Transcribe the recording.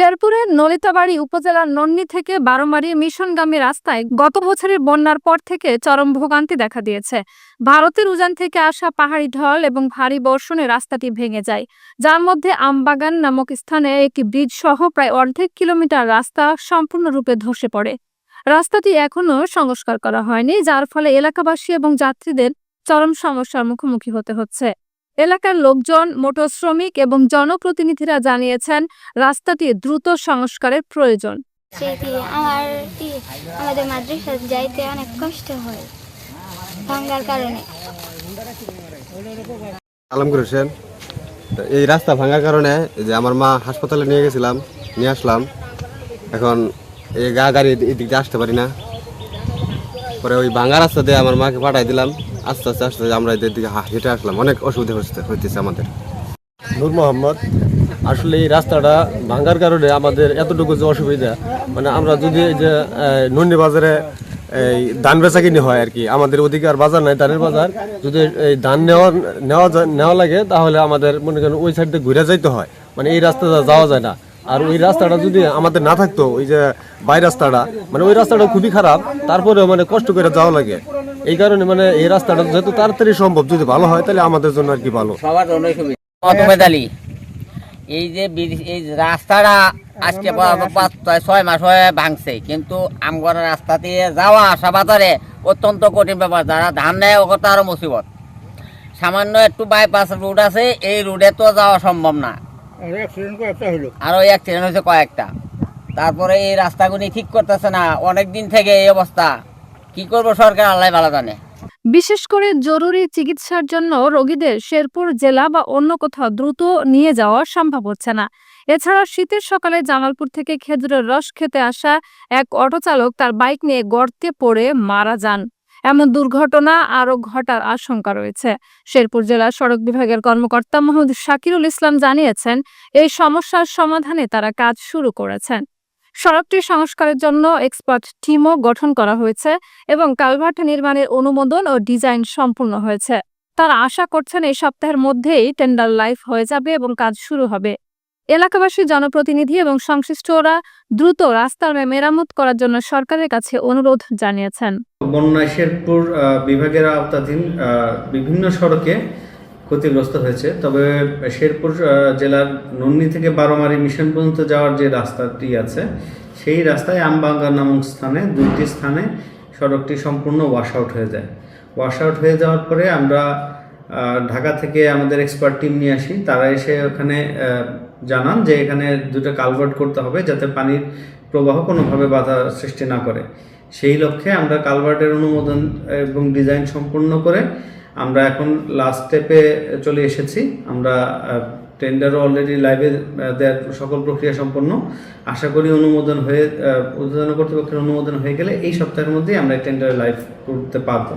শেরপুরের নলিতাবাড়ী উপজেলার নন্নি থেকে বারোমারি মিশনগামী রাস্তায় গত বছরের বন্যার পর থেকে চরম ভোগান্তি দেখা দিয়েছে। ভারতের উজান থেকে আসা পাহাড়ি ঢল এবং ভারী বর্ষণে রাস্তাটি ভেঙে যায়। যার মধ্যে আমবাগান নামক স্থানে একটি ব্রিজ সহ প্রায় অর্ধেক কিলোমিটার রাস্তা সম্পূর্ণরূপে ধসে পড়ে। রাস্তাটি এখনও সংস্কার করা হয়নি, যার ফলে এলাকাবাসী এবং যাত্রীদের চরম সমস্যার মুখোমুখি হতে হচ্ছে। এলাকার লোকজন মোটর শ্রমিক এবং জনপ্রতিনিধিরা জানিয়েছেন রাস্তাটি দ্রুত সংস্কারের প্রয়োজন। আমার আমাদের মাদ্রাসা যাইতে অনেক কষ্ট হয় ভাঙ্গার কারণে। আলমগীর হোসেন। এই রাস্তা ভাঙার কারণে যে আমার মা হাসপাতালে নিয়ে গেছিলাম নিয়ে আসলাম। এখন এই গা গাড়ি এদিক দিয়ে আসতে পারি না। পরে ওই ভাঙা রাস্তা দিয়ে আমার মাকে পাঠাই দিলাম। আস্তে আস্তে আস্তে আমরা এদের দিকে হেঁটে আসলাম। অনেক অসুবিধা হচ্ছে হইতেছে আমাদের। নূর মোহাম্মদ, আসলে এই রাস্তাটা ভাঙার কারণে আমাদের এতটুকু যে অসুবিধা মানে আমরা যদি এই যে নন্দি বাজারে এই ধান বেচা কিনে হয় আর কি, আমাদের ওদিকে আর বাজার নাই, ধানের বাজার, যদি এই ধান নেওয়া নেওয়া নেওয়া লাগে, তাহলে আমাদের মনে করেন ওই সাইড দিয়ে ঘুরে যাইতে হয়। মানে এই রাস্তাটা যাওয়া যায় না। আর ওই রাস্তাটা যদি আমাদের না থাকতো, ওই যে বাই রাস্তাটা মানে ওই রাস্তাটা খুবই খারাপ, তারপরেও মানে কষ্ট করে যাওয়া লাগে। এই কারণে মানে এই রাস্তাটা যত তাড়াতাড়ি সম্ভব যদি ভালো হয় তাহলে আমাদের জন্য আর কি ভালো। সবার জন্য সুবিধা এই যে এই রাস্তাটা আজকে ছয়- ছয় মাস হয়ে ভাঙছে কিন্তু আমগর রাস্তা দিয়ে যাওয়া আসা বাজারে অত্যন্ত কঠিন ব্যাপার। যারা ধান নেয় ওকে তো আরও মুসিবত। সামান্য একটু বাইপাস রুট আছে এই রুটে তো যাওয়া সম্ভব না। আর ওই অ্যাক্সিডেন্ট হয়েছে কয়েকটা। তারপরে এই রাস্তাগুলি ঠিক করতেছে না। অনেক দিন থেকে এই অবস্থা। কি করব সরকার? আল্লাহ ভালো জানে। বিশেষ করে জরুরি চিকিৎসার জন্য রোগীদের শেরপুর জেলা বা অন্য কোথাও দ্রুত নিয়ে যাওয়া সম্ভব হচ্ছে না। এছাড়া শীতের সকালে জামালপুর থেকে খেজুরের রস খেতে আসা এক অটো চালক তার বাইক নিয়ে গর্তে পড়ে মারা যান। এমন দুর্ঘটনা আরও ঘটার আশঙ্কা রয়েছে। শেরপুর জেলা সড়ক বিভাগের কর্মকর্তা মোহাম্মদ শাকিরুল ইসলাম জানিয়েছেন, এই সমস্যার সমাধানে তারা কাজ শুরু করেছেন। সড়কটি সংস্কারের জন্য এক্সপার্ট টিমও গঠন করা হয়েছে এবং কালভার্ট নির্মাণের অনুমোদন ও ডিজাইন সম্পূর্ণ হয়েছে। তারা আশা করছেন এই সপ্তাহের মধ্যেই টেন্ডার লাইফ হয়ে যাবে এবং কাজ শুরু হবে। এলাকাবাসী, জনপ্রতিনিধি এবং সংশ্লিষ্টরা দ্রুত রাস্তার মেরামত করার জন্য সরকারের কাছে অনুরোধ জানিয়েছেন। বন্যায় শেরপুর বিভাগের আওতাধীন বিভিন্ন সড়কে ক্ষতিগ্রস্ত হয়েছে। তবে শেরপুর জেলার নন্নি থেকে বারোমারি মিশন পর্যন্ত যাওয়ার যে রাস্তাটি আছে, সেই রাস্তায় আমবাঙ্গা নামক স্থানে, দুইটি স্থানে সড়কটি সম্পূর্ণ ওয়াশ আউট হয়ে যায়। ওয়াশ আউট হয়ে যাওয়ার পরে আমরা ঢাকা থেকে আমাদের এক্সপার্ট টিম নিয়ে আসি। তারা এসে ওখানে জানান যে এখানে দুটো কালভার্ট করতে হবে যাতে পানির প্রবাহ কোনোভাবে বাধা সৃষ্টি না করে। সেই লক্ষ্যে আমরা কালভার্টের অনুমোদন এবং ডিজাইন সম্পূর্ণ করে আমরা এখন লাস্ট স্টেপে চলে এসেছি। আমরা টেন্ডারও অলরেডি লাইভে দেওয়ার সকল প্রক্রিয়া সম্পন্ন। আশা করি অনুমোদন হয়ে উদ্বোধন কর্তৃপক্ষের অনুমোদন হয়ে গেলে এই সপ্তাহের মধ্যেই আমরা টেন্ডার লাইভ করতে পারব।